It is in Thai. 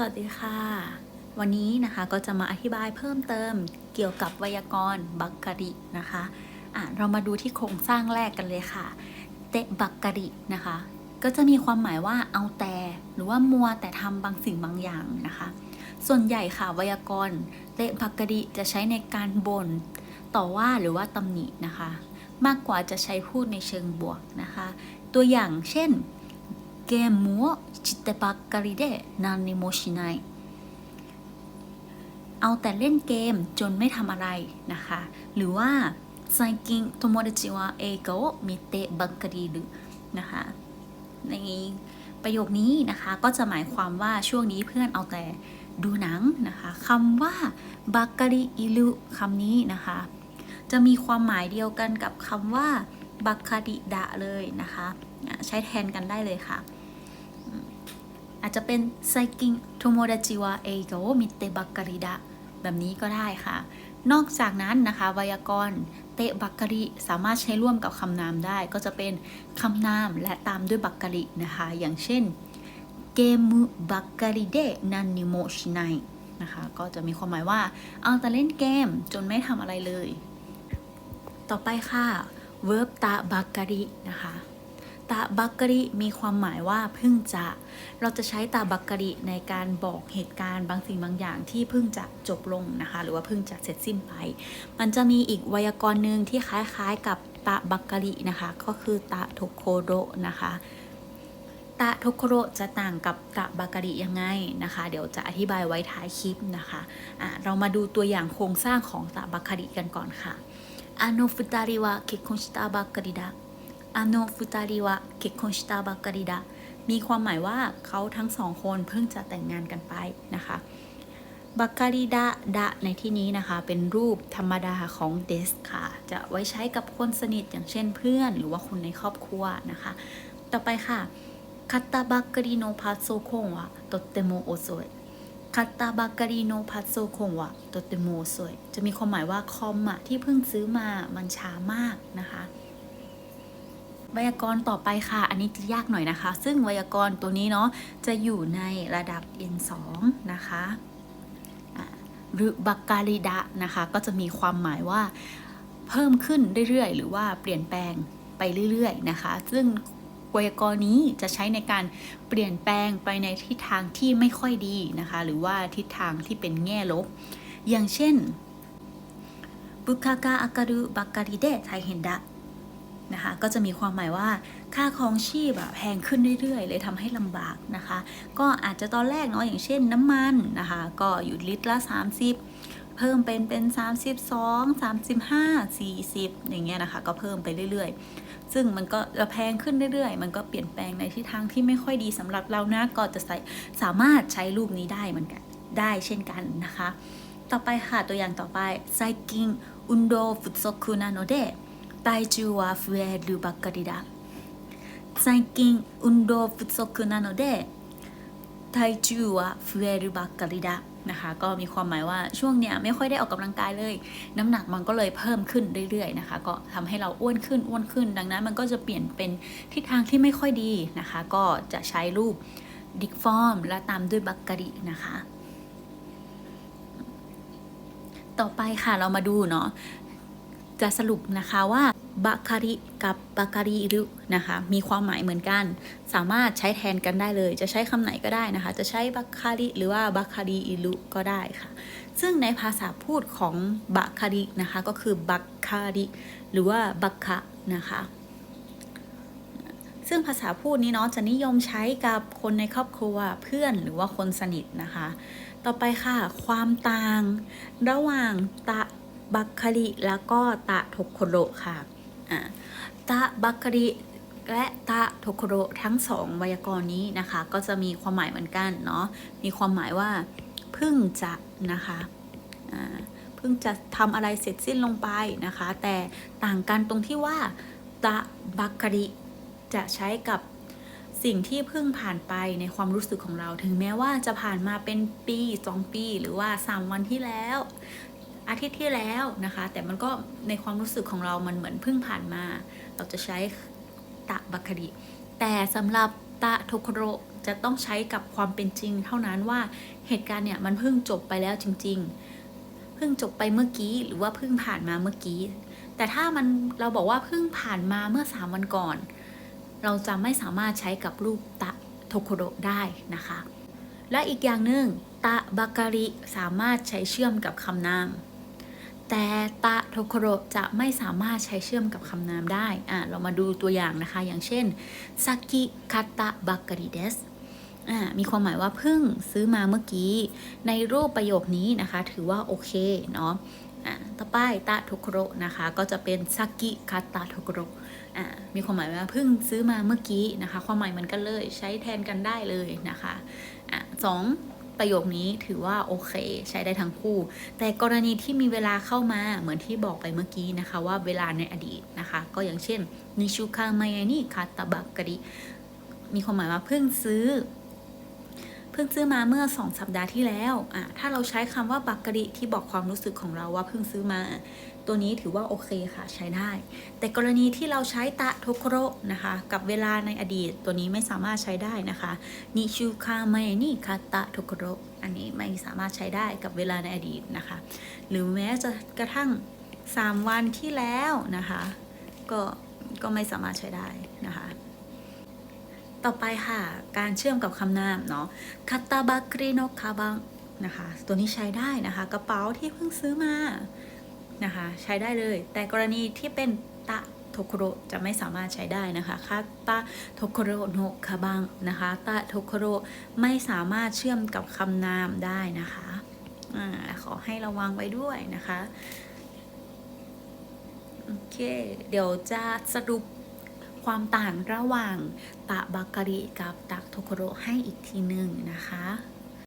สวัสดีค่ะ วันนี้นะคะก็จะมาอธิบายเพิ่มเติมเกี่ยวกับไวยากรณ์บักกะรินะคะอะเรามาดูที่โครงสร้างแรกกันเลยค่ะ เตะบักกะรินะคะ ก็จะมีความหมายว่าเอาแต่หรือว่ามัวแต่ทำบางสิ่งบางอย่างนะคะ ส่วนใหญ่ค่ะไวยากรณ์เตะบักกะริจะใช้ในการบ่นต่อว่าหรือว่าตำหนินะคะ มากกว่าจะใช้พูดในเชิงบวกนะคะ ตัวอย่างเช่น ゲームをしてばっかりで何にもしない เอาแต่เล่นเกมจนไม่ทำอะไรนะคะ หรือว่า最近友達は映画を見てばっかりいるนะคะ ในประโยคนี้นะคะก็จะหมายความว่าช่วงนี้เพื่อนเอาแต่ดูหนังนะคะคำว่าบักกะริอิลุคำนี้นะคะ จะมีความหมายเดียวกันกับคำว่าบักคาริดะเลยนะคะอ่ะใช้แทนกันได้เลยค่ะอืม อาจจะเป็นไซกิงโทโมดาจิวะเอโกมิเตบักการิดะแบบนี้ก็ได้ค่ะ นอกจากนั้นนะคะ ไวยากรณ์เตะบักการิสามารถใช้ร่วมกับคำนามได้ ก็จะเป็นคำนามและตามด้วยบักการินะคะ อย่างเช่นเกมบักการิเดนันนิโมชิไนนะคะก็จะมีความหมายว่า เอาแต่เล่นเกมจนไม่ทำอะไรเลย ต่อไปค่ะ verb ตะบักกะรินะคะ ตาบักกริมีความหมายว่าเพิ่งจะ เราจะใช้ตาบักกริในการบอกเหตุการณ์บางสิ่งบางอย่างที่เพิ่งจะจบลงนะคะ หรือว่าเพิ่งจะเสร็จสิ้นไป มันจะมีอีกไวยากรณ์หนึ่งที่คล้ายๆกับตาบักกรินะคะ ก็คือตาโทโคโรนะคะตาทุโคโรจะต่างกับตาบัการิยังไงนะคะ เดี๋ยวจะอธิบายไว้ท้ายคลิปนะคะะเรามาดูตัวอย่างโครงสร้างของตาบัการิกันก่อนค่ะอโนฟุตาริวะเคคงชิตาบาการิดะ あの二人は結婚したばっかりだ。มีความหมายว่าเขาทั้งสองคนเพิ่งจะแต่งงานกันไปนะคะ บักการิดะดะในที่นี้นะคะ เป็นรูปธรรมดาของเดสค่ะ จะไว้ใช้กับคนสนิทอย่างเช่นเพื่อน หรือว่าคนในครอบครัวนะคะ ต่อไปค่ะคาตาบักการิโนพาโซโคงวะโตเตโมโอโซย คัตตาบาการีโนพัตโซคงวะโตเตโมสวยจะมีความหมายว่าคอมอะที่เพิ่งซื้อมามันช้ามากนะคะ ไวยากรณ์ต่อไปค่ะ อันนี้จะยากหน่อยนะคะ ซึ่งไวยากรณ์ตัวนี้เนาะจะอยู่ในระดับ N2 นะคะหรือบักการิดะนะคะ ก็จะมีความหมายว่าเพิ่มขึ้นเรื่อยๆ หรือว่าเปลี่ยนแปลงไปเรื่อยๆนะคะ ซึ่งไวยากรณ์นี้จะใช้ในการเปลี่ยนแปลงไปในทิศทางที่ไม่ค่อยดีนะคะ หรือว่าทิศทางที่เป็นแง่ลบ อย่างเช่นบุคากาอาการุบักการิเดะไทเฮนดะ นะคะก็จะมีความหมายว่าค่าครองชีพอะแพงขึ้นเรื่อยๆ เลยทำให้ลำบากนะคะ ก็อาจจะตอนแรกเนาะอย่างเช่นน้ำมันนะคะ ก็อยู่ลิตรละ 30 เพิ่มเป็นเป็น 32 35 40 อย่างเงี้ยนะคะ ก็เพิ่มไปเรื่อยๆ ซึ่งมันก็จะแพงขึ้นเรื่อยๆ มันก็เปลี่ยนแปลงในทิศทางที่ไม่ค่อยดีสำหรับเรานะก็จะใส่สามารถใช้รูปนี้ได้เหมือนกันได้เช่นกันนะคะ ต่อไปค่ะตัวอย่างต่อไปไซกิงอุนโดฟุตโซคุนาโนเดะ ริดะไซกิงอุนโดฟุตโซคุนาโนเดไตจูวาฟูเอรุบักกะริดะนะคะก็มีความหมายว่าช่วงเนี้ยไม่ค่อยได้ออกกำลังกายเลย น้ำหนักมันก็เลยเพิ่มขึ้นเรื่อยๆนะคะ ก็ทำให้เราอ้วนขึ้นอ้วนขึ้น ดังนั้นมันก็จะเปลี่ยนเป็นทิศทางที่ไม่ค่อยดีนะคะ ก็จะใช้รูปดิกฟอร์มและตามด้วยบักกะรินะคะ ต่อไปค่ะเรามาดูเนาะ จะสรุปนะคะว่าบักคาริกับบักคาริรุนะคะ มีความหมายเหมือนกัน สามารถใช้แทนกันได้เลย จะใช้คำไหนก็ได้นะคะ จะใช้บักคาริหรือว่าบักคาริอิรุก็ได้ค่ะ ซึ่งในภาษาพูดของบักคารินะคะ ก็คือบักคาริหรือว่าบักคะนะคะซึ่งภาษาพูดนี้เนาะจะนิยมใช้กับคนในครอบครัวเพื่อนหรือว่าคนสนิทนะคะ ต่อไปค่ะ ความต่าง ระหว่างตะ บักคาริ แล้วก็ตะโทโคโรค่ะอะตะบักคาริและตะโทโคโรทั้งสองไวยากรณ์นี้นะคะ ก็จะมีความหมายเหมือนกันเนาะมีความหมายว่าพิ่งจะนะคะเพิ่งจะทำอะไรเสร็จสิ้นลงไปนะคะ แต่ต่างกันตรงที่ว่าตะบักคริจะใช้กับสิ่งที่เพิ่งผ่านไปในความรู้สึกของเรา ถึงแม้ว่าจะผ่านมาเป็นปีสองปี หรือว่าสามวันที่แล้ว อาทิตย์ที่แล้วนะคะ แต่มันก็ในความรู้สึกของเรามันเหมือนเพิ่งผ่านมา เราจะใช้ตะบัคคาริแต่สำหรับตะโทโคโรจะต้องใช้กับความเป็นจริง เท่านั้นว่าเหตุการณ์เนี่ยมันเพิ่งจบไปแล้วจริง ๆ เพิ่งจบไปเมื่อกี้หรือว่าเพิ่งผ่านมาเมื่อกี้ แต่ถ้ามันเราบอกว่าเพิ่งผ่านมาเมื่อสามวันก่อน เราจะไม่สามารถใช้กับรูปตะโทโคโรได้นะคะ และอีกอย่างหนึ่งตะบาการิสามารถใช้เชื่อมกับคำนาม แต่ตะโทโคโรจะไม่สามารถใช้เชื่อมกับคำนามได้ อะ เรามาดูตัวอย่างนะคะ อย่างเช่นซากิคาตะบากริเดสอ่ามีความหมายว่าเพิ่งซื้อมาเมื่อกี้ ในรูปประโยคนี้นะคะ ถือว่าโอเคเนาะอ่าต่อไปตะโทโคโรนะคะ ก็จะเป็นซากิคาตะโทโคโรอ่ามีความหมายว่าเพิ่งซื้อมาเมื่อกี้นะคะ ความหมายเหมือนกันเลยใช้แทนกันได้เลยนะคะอะสอง ประโยคนี้ถือว่าโอเค ใช้ได้ทั้งคู่ แต่กรณีที่มีเวลาเข้ามาเหมือนที่บอกไปเมื่อกี้นะคะว่าเวลาในอดีตนะคะ ก็อย่างเช่นนิชูคาไมายนี่คาตาบักกะริมีความหมายว่าเพิ่งซื้อ เพิ่งซื้อมาเมื่อสองสัปดาห์ที่แล้วอะถ้าเราใช้คำว่าบักกะริที่บอกความรู้สึกของเราว่าเพิ่งซื้อมา ตัวนี้ถือว่าโอเคค่ะใช้ได้ แต่กรณีที่เราใช้ตะโทโคโรนะคะ กับเวลาในอดีตตัวนี้ไม่สามารถใช้ได้นะคะนิชูคาไมนี่คาตะโทโคโรอันนี้ไม่สามารถใช้ได้กับเวลาในอดีตนะคะ หรือแม้จะกระทั่ง 3 วันที่แล้วนะคะ ก็ก็ไม่สามารถใช้ได้นะคะต่อไปค่ะ การเชื่อมกับคำนามเนาะคาตาบากริโนคาบังนะคะ ตัวนี้ใช้ได้นะคะ กระเป๋าที่เพิ่งซื้อมา นะคะ ใช้ได้เลย แต่กรณีที่เป็นตะโทโคโรจะไม่สามารถใช้ได้นะคะคาตะโทโคโรโนคาบังนะคะตะโทโคโรไม่สามารถเชื่อมกับคำนามได้นะคะอขอให้ระวังไว้ด้วยนะคะโอเค เดี๋ยวจะสรุปความต่างระหว่างตะบากริกับตะโทโคโรให้อีกทีหนึ่งนะคะ